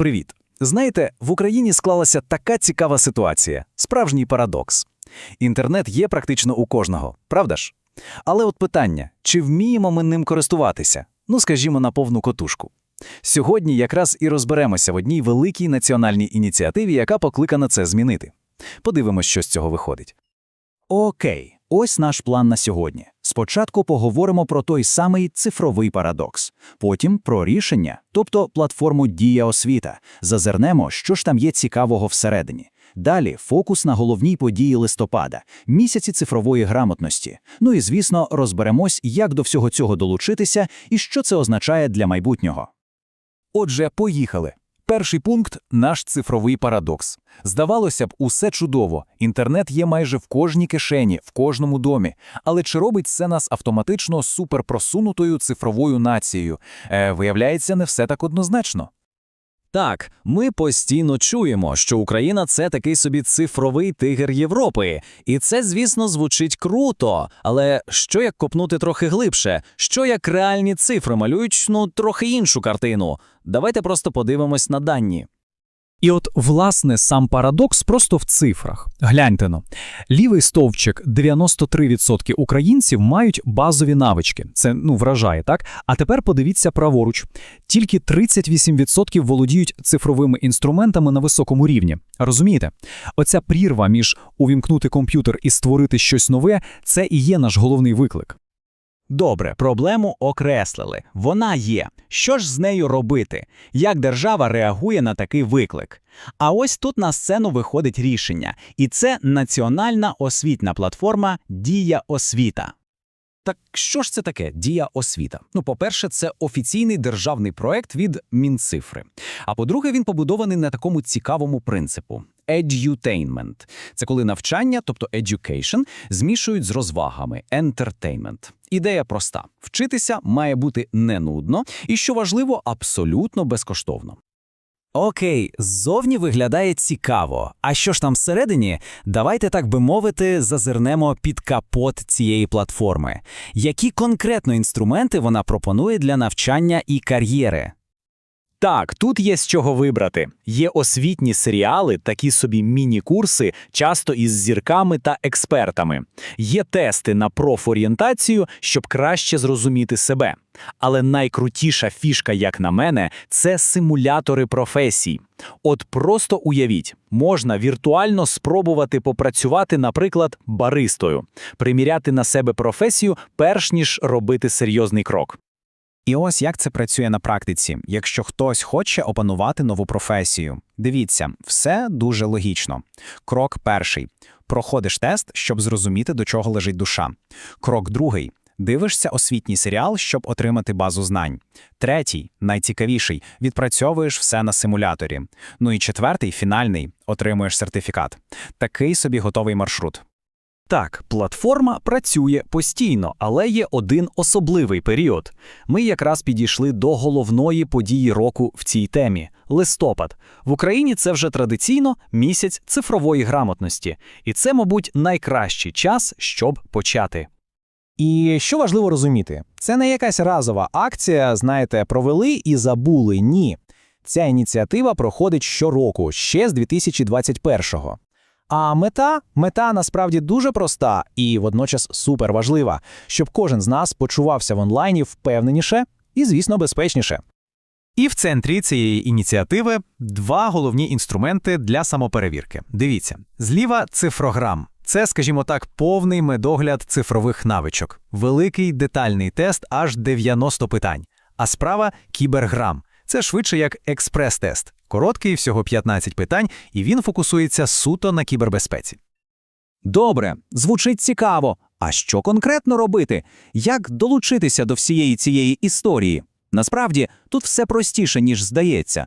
Привіт. Знаєте, в Україні склалася така цікава ситуація, справжній парадокс. Інтернет є практично у кожного, правда ж? Але от питання, чи вміємо ми ним користуватися? Ну, скажімо, на повну котушку. Сьогодні якраз і розберемося в одній великій національній ініціативі, яка покликана це змінити. Подивимось, що з цього виходить. Окей, ось наш план на сьогодні. Спочатку поговоримо про той самий цифровий парадокс, потім про рішення, тобто платформу Дія освіта. Зазирнемо, що ж там є цікавого всередині. Далі фокус на головній події листопада, місяці цифрової грамотності. Ну і, звісно, розберемось, як до всього цього долучитися і що це означає для майбутнього. Отже, поїхали. Перший пункт наш цифровий парадокс. Здавалося б, усе чудово. Інтернет є майже в кожній кишені, в кожному домі. Але чи робить це нас автоматично суперпросунутою цифровою нацією? Е, виявляється, не все так однозначно. Так, ми постійно чуємо, що Україна це такий собі цифровий тигр Європи, і це, звісно, звучить круто. Але що як копнути трохи глибше? Що як реальні цифри малюють ну трохи іншу картину? Давайте просто подивимось на дані. І от, власне, сам парадокс просто в цифрах. Гляньте но. Лівий стовпчик 93% українців мають базові навички. Це ну вражає, так? А тепер подивіться праворуч. Тільки 38% володіють цифровими інструментами на високому рівні. Розумієте? Оця прірва між увімкнути комп'ютер і створити щось нове це і є наш головний виклик. Добре, проблему окреслили. Вона є. Що ж з нею робити? Як держава реагує на такий виклик? А ось тут на сцену виходить рішення, і це національна освітня платформа Дія освіта. Так що ж це таке Дія освіта? Ну, по-перше, це офіційний державний проект від Мінцифри. А по-друге, він побудований на такому цікавому принципу. Edutainment – це коли навчання, тобто education, змішують з розвагами entertainment. Ідея проста: вчитися має бути не нудно і, що важливо, абсолютно безкоштовно. Окей, ззовні виглядає цікаво. А що ж там всередині? Давайте, так би мовити, зазирнемо під капот цієї платформи. Які конкретно інструменти вона пропонує для навчання і кар'єри? Так, тут є з чого вибрати. Є освітні серіали, такі собі міні-курси, часто із зірками та експертами. Є тести на профорієнтацію, щоб краще зрозуміти себе. Але найкрутіша фішка, як на мене, це симулятори професій. От просто уявіть, можна віртуально спробувати попрацювати, наприклад, баристою, приміряти на себе професію, перш ніж робити серйозний крок. І ось як це працює на практиці, якщо хтось хоче опанувати нову професію. Дивіться, все дуже логічно. Крок перший: проходиш тест, щоб зрозуміти, до чого лежить душа. Крок другий. Дивишся освітній серіал, щоб отримати базу знань. Третій, найцікавіший, відпрацьовуєш все на симуляторі. Ну і четвертий, фінальний, отримуєш сертифікат. Такий собі готовий маршрут. Так, платформа працює постійно, але є один особливий період. Ми якраз підійшли до головної події року в цій темі листопад. В Україні це вже традиційно місяць цифрової грамотності, і це, мабуть, найкращий час, щоб почати. І що важливо розуміти, це не якась разова акція, знаєте, провели і забули. Ні. Ця ініціатива проходить щороку, ще з 2021-го. А мета мета насправді дуже проста і водночас суперважлива, щоб кожен з нас почувався в онлайні впевненіше і, звісно, безпечніше. І в центрі цієї ініціативи два головні інструменти для самоперевірки. Дивіться, зліва цифрограм. Це, скажімо так, повний медогляд цифрових навичок, великий детальний тест аж 90 питань. А справа кіберграм. Це швидше як експрес-тест. Короткий, всього 15 питань, і він фокусується суто на кібербезпеці. Добре, звучить цікаво. А що конкретно робити? Як долучитися до всієї цієї історії? Насправді, тут все простіше, ніж здається.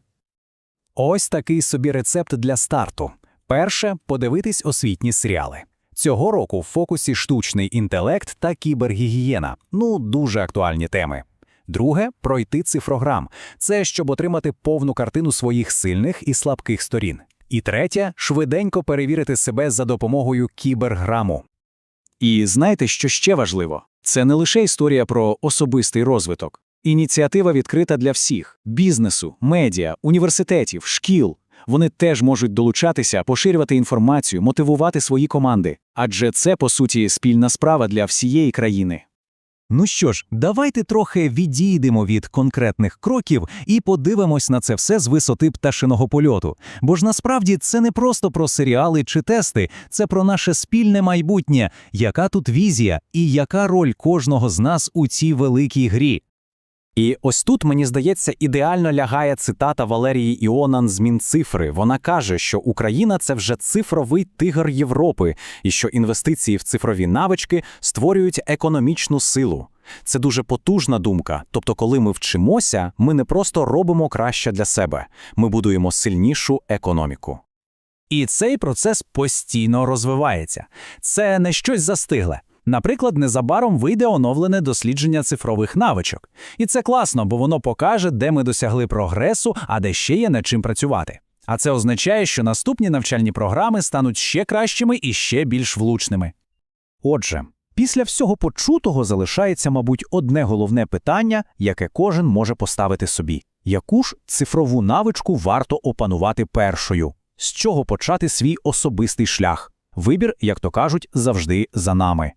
Ось такий собі рецепт для старту. Перше подивитись освітні серіали. Цього року в фокусі штучний інтелект та кібергігієна. Ну, дуже актуальні теми. Друге пройти цифрограм. Це щоб отримати повну картину своїх сильних і слабких сторін. І третє швиденько перевірити себе за допомогою кіберграму. І знаєте, що ще важливо? Це не лише історія про особистий розвиток. Ініціатива відкрита для всіх: бізнесу, медіа, університетів, шкіл. Вони теж можуть долучатися, поширювати інформацію, мотивувати свої команди. Адже це, по суті, спільна справа для всієї країни. Ну що ж, давайте трохи відійдемо від конкретних кроків і подивимось на це все з висоти пташиного польоту. Бо ж насправді це не просто про серіали чи тести, це про наше спільне майбутнє, яка тут візія і яка роль кожного з нас у цій великій грі. І ось тут, мені здається, ідеально лягає цитата Валерії Іонан з Мінцифри. Вона каже, що Україна це вже цифровий тигр Європи, і що інвестиції в цифрові навички створюють економічну силу. Це дуже потужна думка. Тобто, коли ми вчимося, ми не просто робимо краще для себе, ми будуємо сильнішу економіку. І цей процес постійно розвивається. Це не щось застигле. Наприклад, незабаром вийде оновлене дослідження цифрових навичок. І це класно, бо воно покаже, де ми досягли прогресу, а де ще є над чим працювати. А це означає, що наступні навчальні програми стануть ще кращими і ще більш влучними. Отже, після всього почутого залишається, мабуть, одне головне питання, яке кожен може поставити собі: яку ж цифрову навичку варто опанувати першою? З чого почати свій особистий шлях? Вибір, як то кажуть, завжди за нами.